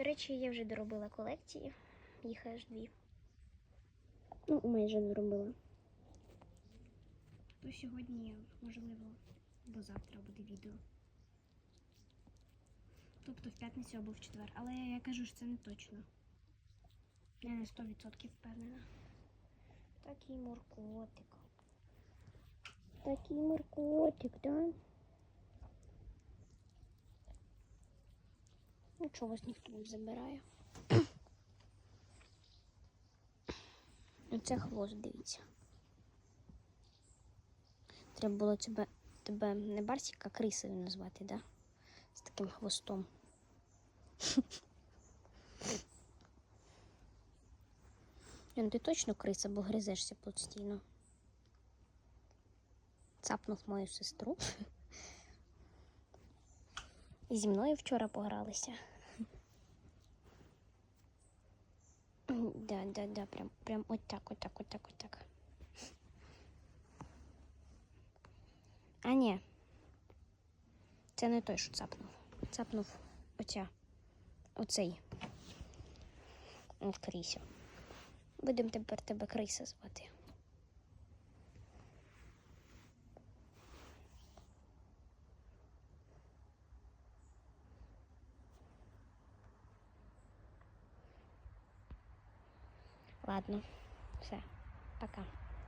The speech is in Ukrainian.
До речі, я вже доробила колекції. Їх аж дві. Ну, майже доробила. То сьогодні, можливо, до завтра буде відео. Тобто в п'ятницю або в четвер. Але я кажу, що це не точно. Я на 100% впевнена. Такий моркотик. Такий моркотик, да? Ну, чого вас ніхто не забирає? Оце хвост, дивіться. Треба було тебе, тебе не Барсіка, а крисою назвати, да? З таким хвостом. Ян, ти точно криса, бо гризешся постійно. Цапнув мою сестру. І зі мною вчора погралися. Да, да, да, прям, прям отак, отак, отак, отак. А ні. Це не той, що цапнув. Цапнув оця. Оцей. От. Будемо тепер тебе Криса звати. Ладно, все, пока.